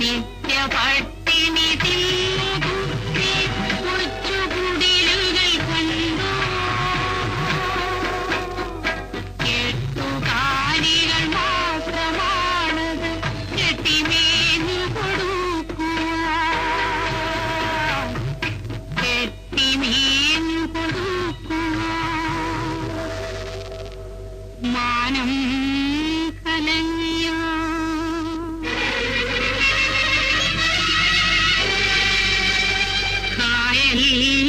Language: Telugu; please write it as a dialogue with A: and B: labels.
A: నిత్య పాట Amen.